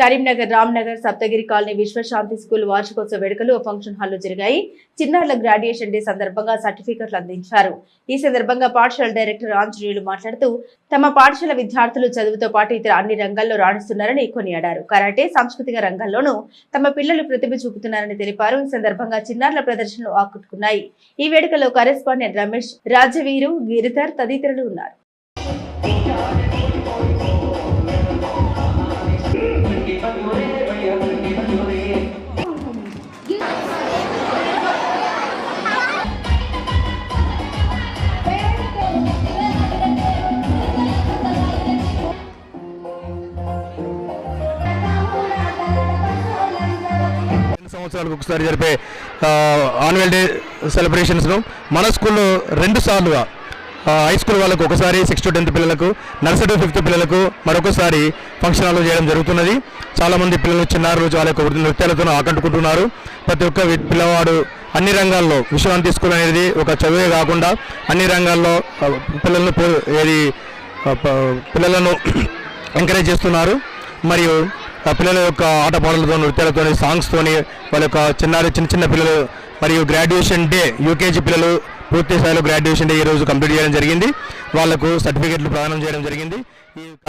Karimnagar Ramnagar Saptagiri colony Vishwashanti school వార్షికోత్సవ వేడుకలు function హాల్లో జరిగాయి. చిన్నారుల గ్రాడ్యుయేషన్ డే సందర్భంగా సర్టిఫికెట్లు అందించారు. ఈ సందర్భంగా పాఠశాల డైరెక్టర్ ఆంజనేయులు మాట్లాడుతూ తమ పాఠశాల విద్యార్థులు చదువుతో పాటు ఇతర అన్ని రంగాల్లో రాణిస్తున్నారని కొనియాడారు. కరాటే సాంస్కృతిక రంగాల్లోనూ తమ పిల్లలు ప్రతిభ చూపుతున్నారని తెలిపారు. ఈ సందర్భంగా చిన్నారుల ప్రదర్శనలు ఆకట్టుకున్నాయి. ఈ వేడుకలో కరెస్పాండెంట్ రమేష్ రాజవీరు గిరిధర్ తదితరులు ఉన్నారు. సంవత్సరాలకు ఒకసారి జరిపే ఆన్యువల్ డే సెలబ్రేషన్స్ను మన స్కూల్లో రెండు సార్లుగా హై స్కూల్ వాళ్ళకు ఒకసారి సిక్స్త్ టు టెన్త్ పిల్లలకు నర్సరీ టు ఫిఫ్త్ పిల్లలకు మరొకసారి ఫంక్షన్ హాల్లో చేయడం జరుగుతున్నది. చాలామంది పిల్లలు చిన్నారులు వాళ్ళ యొక్క నృత్యాలతో ఆకట్టుకుంటున్నారు ప్రతి ఒక్క పిల్లవాడు అన్ని రంగాల్లో విశ్రాంతి స్కూల్ అనేది ఒక చదువే కాకుండా అన్ని రంగాల్లో పిల్లలను ఏది పిల్లలను ఎంకరేజ్ చేస్తున్నారు. మరియు పిల్లల యొక్క ఆటపాటలతో నృత్యాలతో సాంగ్స్తోని వాళ్ళ యొక్క చిన్నారి చిన్న చిన్న పిల్లలు మరియు గ్రాడ్యుయేషన్ డే యూకేజీ పిల్లలు పూర్తి స్థాయిలో గ్రాడ్యుయేషన్ డే ఈ రోజు కంప్లీట్ చేయడం జరిగింది. వాళ్ళకు సర్టిఫికెట్లు ప్రదానం చేయడం జరిగింది.